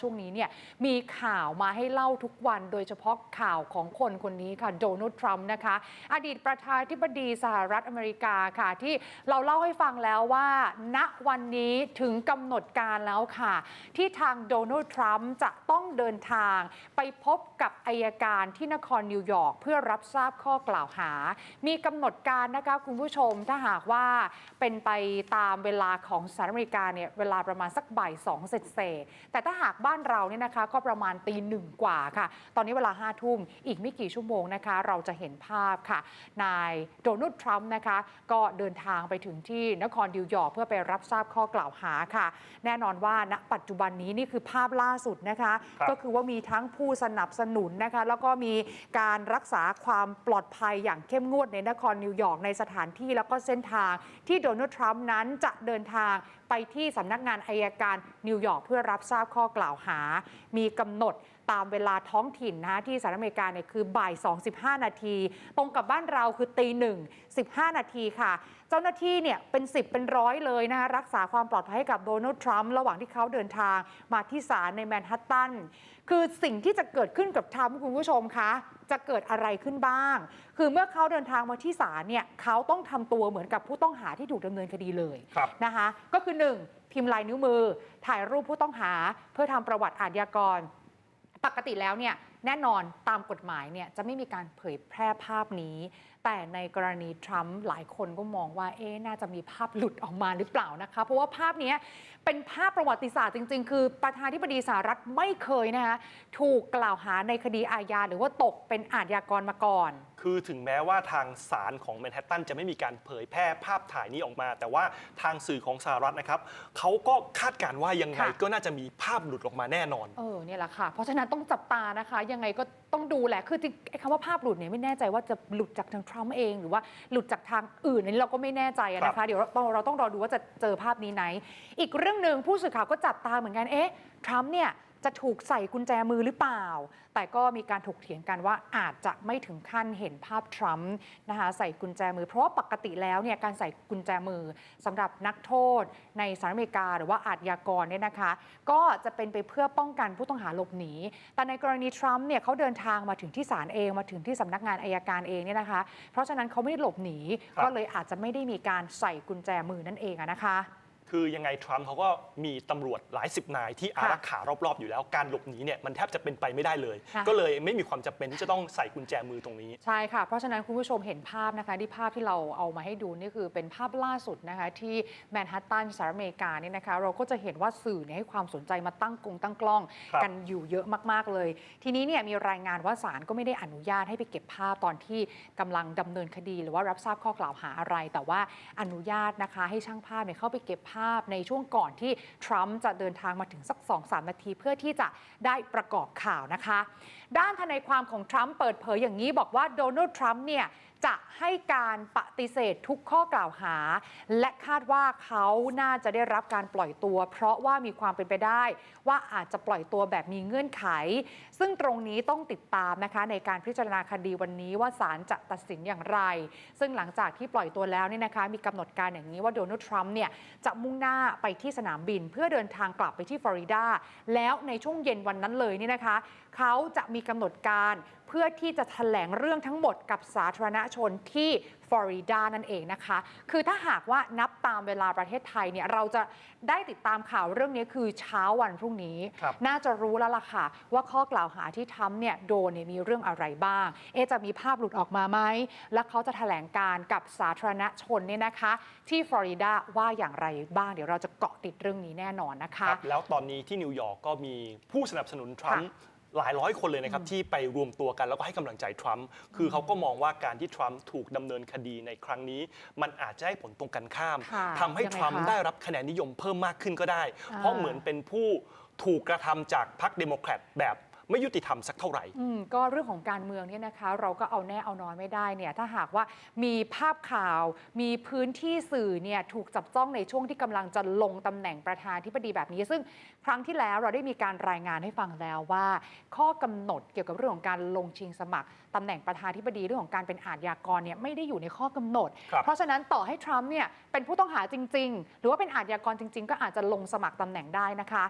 ช่วงนี้เนี่ยมีข่าวมาให้เล่าทุกวัน โดยเฉพาะข่าวของคนคนนี้ค่ะโดนัลด์ทรัมป์นะคะ อดีตประธานาธิบดีสหรัฐอเมริกาค่ะ ที่เราเล่าให้ฟังแล้วว่า ณวันนี้ถึงกำหนดการแล้วค่ะ ที่ทางโดนัลด์ทรัมป์จะต้องเดินทางไปพบกับอายการที่นครนิวยอร์กเพื่อรับทราบข้อกล่าวหา มีกำหนดการนะคะคุณผู้ชมถ้าหากว่าเป็นไปตามเวลาของสหรัฐอเมริกาเนี่ยเวลาประมาณสักบ่ายสองเศษแต่ถ้าหากบ้านเราเนี่ยนะคะก็ประมาณตีหนึ่งกว่าค่ะ ตอนนี้เวลาห้าทุ่มอีกไม่กี่ชั่วโมงนะคะ เราจะเห็นภาพค่ะ นายโดนัลด์ทรัมป์นะคะ ก็เดินทางไปถึงที่นครนิวยอร์กเพื่อไปรับทราบข้อกล่าวหาค่ะ แน่นอนว่าณปัจจุบันนี้นี่คือภาพล่าสุดนะคะครับก็คือว่ามีทั้งผู้สนับสนุนนะคะ แล้วก็มีการรักษาความปลอดภัยอย่างเข้มงวดในนครนิวยอร์กในสถานที่แล้วก็เส้นทางที่โดนัลด์ทรัมป์นั้นจะเดินทางไปที่สำนักงานอายการนิวยอร์กเพื่อรับทราบข้อกล่าวหา มีกำหนด ตามเวลาท้องถิ่นนะคะที่สหรัฐอเมริกาเนี่ยคือบ่าย 2 15 นาที ตรงกับบ้านเราคือตีหนึ่ง15 นาทีค่ะ เจ้าหน้าที่เนี่ยเป็น 10 เป็นร้อยเลยนะคะรักษาความปลอดภัยให้กับโดนัลด์ทรัมป์ระหว่างที่เขาเดินทางมาที่ศาลในแมนฮัตตัน คือสิ่งที่จะเกิดขึ้นกับทรัมป์คุณผู้ชมคะจะเกิดอะไรขึ้นบ้าง คือเมื่อเขาเดินทางมาที่ศาลเนี่ยเขาต้องทำตัวเหมือนกับผู้ต้องหาที่ถูกดำเนินคดีเลยครับนะคะ ก็คือ 1. พิมพ์ลายนิ้วมือ ถ่ายรูปผู้ต้องหา เพื่อทำประวัติอาชญากร ปกติแล้วเนี่ย แน่นอนตามกฎหมายเนี่ยจะไม่มีการเผยแพร่ภาพนี้ แต่ในกรณีทรัมป์หลายคนก็มองว่าเอ๊ะน่าจะมีภาพหลุดออกมาหรือเปล่านะคะ เพราะว่าภาพเนี้ยเป็นภาพประวัติศาสตร์จริง ๆ คือประธานาธิบดีสหรัฐไม่เคยนะคะถูกกล่าวหาในคดีอาญาหรือว่าตกเป็นอาชญากรมาก่อน คือถึงแม้ว่าทางศาลของแมนฮัตตันจะไม่มีการเผยแพร่ภาพถ่ายนี้ออกมา แต่ว่าทางสื่อของสหรัฐนะครับเขาก็คาดการณ์ว่ายังไงค่ะก็น่าจะมีภาพหลุดออกมาแน่นอน เออเนี่ยแหละค่ะ เพราะฉะนั้นต้องจับตานะคะยังไงก็ต้องดูแหละ คือจริงไอ้คำว่าภาพหลุดเนี่ยไม่แน่ใจว่าจะหลุดจากทางทรัมป์เองหรือว่าหลุดจากทางอื่นอันนี้เราก็ไม่แน่ใจอะนะครัคะบเดี๋ยวเราต้องเราต้องรอดูว่าจะเจอภาพนี้ไหน อีกเรื่องหนึ่งผู้สื่อข่าวก็จับตาเหมือนกัน เอ๊ะ ทรัมป์เนี่ย จะถูกใส่กุญแจมือหรือเปล่า แต่ก็มีการถกเถียงกันว่าอาจจะไม่ถึงขั้นเห็นภาพทรัมป์นะคะใส่กุญแจมือ เพราะว่าปกติแล้วเนี่ยการใส่กุญแจมือสำหรับนักโทษในสหรัฐอเมริกาหรือว่าอาชญากรเนี่ยนะคะ ก็จะเป็นไปเพื่อป้องกันผู้ต้องหาหลบหนี แต่ในกรณีทรัมป์เนี่ยเขาเดินทางมาถึงที่ศาลเองมาถึงที่สำนักงานอายการเองเนี่ยนะคะ เพราะฉะนั้นเขาไม่ได้หลบหนีก็เลยอาจจะไม่ได้มีการใส่กุญแจมือนั่นเองนะคะ คือยังไงทรัมป์เขาก็มีตำรวจหลายสิบนายที่อาค่ะรักขารอบๆ อยู่แล้วการหลบหนีเนี่ยมันแทบจะเป็นไปไม่ได้เลย ค่ะ ก็เลยไม่มีความจำเป็นที่จะต้องใส่กุญแจมือตรงนี้ ใช่ค่ะ เพราะฉะนั้นคุณผู้ชมเห็นภาพนะคะ ที่ภาพที่เราเอามาให้ดูนี่คือเป็นภาพล่าสุดนะคะ ที่แมนฮัตตันสหรัฐอเมริกาเนี่ยนะคะ เราก็จะเห็นว่าสื่อเนี่ยให้ความสนใจมาตั้งกงตั้งกล้อง ครับกันอยู่เยอะมาก ๆ เลย ทีนี้เนี่ยมีรายงานว่าศาลก็ไม่ได้อนุญาตให้ไปเก็บภาพตอนที่กำลังดำเนินคดี หรือว่ารับทราบข้อกล่าวหาอะไร แต่ว่าอนุญาตนะคะ ให้ช่างภาพเนี่ยเข้าไปเก็บภาพในช่วงก่อนที่ทรัมป์จะเดินทางมาถึงสัก 2-3 นาทีเพื่อที่จะได้ประกอบข่าวนะคะ ด้านทนายความของทรัมป์เปิดเผยอย่างนี้บอกว่าโดนัลด์ทรัมป์เนี่ยจะให้การปฏิเสธทุกข้อกล่าวหา และคาดว่าเขาน่าจะได้รับการปล่อยตัว เพราะว่ามีความเป็นไปได้ ว่าอาจจะปล่อยตัวแบบมีเงื่อนไข ซึ่งตรงนี้ต้องติดตามนะคะ ในการพิจารณาคดีวันนี้ว่าศาลจะตัดสินอย่างไร ซึ่งหลังจากที่ปล่อยตัวแล้วเนี่ยนะคะ มีกำหนดการอย่างนี้ว่าโดนัลด์ทรัมป์เนี่ยจะมงหน้าไปที่สนามบิน เพื่อเดินทางกลับไปที่ฟลอริดา แล้วในช่วงเย็นวันนั้นเลยเนี่ยนะคะ เขาจะมีกำหนดการเพื่อที่จะแถลงเรื่องทั้งหมดกับสาธารณชนที่ ฟลอริดานั่นเองนะคะ คือถ้าหากว่านับตามเวลาประเทศไทยเนี่ยเราจะได้ติดตามข่าวเรื่องนี้คือเช้าวันพรุ่งนี้ครับน่าจะรู้แล้วล่ะค่ะ ว่าข้อกล่าวหาที่ทำเนี่ยโดนเนี่ยมีเรื่องอะไรบ้าง เอะจะมีภาพหลุดออกมาไหม และเขาจะแถลงการกับสาธารณชนเนี่ยนะคะ ที่ฟลอริดาว่าอย่างไรบ้าง เดี๋ยวเราจะเกาะติดเรื่องนี้แน่นอนนะคะครับแล้วตอนนี้ที่นิวยอร์กก็มีผู้สนับสนุนทรัมป์ หลายร้อยคนเลยนะครับที่ไปรวมตัวกันแล้วก็ให้กำลังใจทรัมป์คือเขาก็มองว่าการที่ทรัมป์ถูกดำเนินคดีในครั้งนี้ มันอาจจะให้ผลตรงกันข้ามค่ะทำให้ยังไงทรัมป์คะ ได้รับคะแนนนิยมเพิ่มมากขึ้นก็ได้อ่าเพราะเหมือนเป็นผู้ถูกกระทำจากพรรคเดโมแครตแบบ ไม่ยุติธรรมสักเท่าไหร่อืมก็เรื่องของการเมืองเนี่ยนะคะ เราก็เอาแน่เอานอนไม่ได้เนี่ยถ้าหากว่ามีภาพข่าว มีพื้นที่สื่อเนี่ยถูกจับจ้องในช่วงที่กำลังจะลงตำแหน่งประธานาธิบดีแบบนี้ ซึ่งครั้งที่แล้วเราได้มีการรายงานให้ฟังแล้วว่า ข้อกำหนดเกี่ยวกับเรื่องของการลงชิงสมัครตำแหน่งประธานาธิบดีเรื่องของการเป็นอาชญากรเนี่ยไม่ได้อยู่ในข้อกำหนดครับเพราะฉะนั้นต่อให้ทรัมป์เนี่ยเป็นผู้ต้องหาจริง ๆ หรือว่าเป็นอาชญากรจริง ๆ ก็อาจจะลงสมัครตำแหน่งได้นะคะ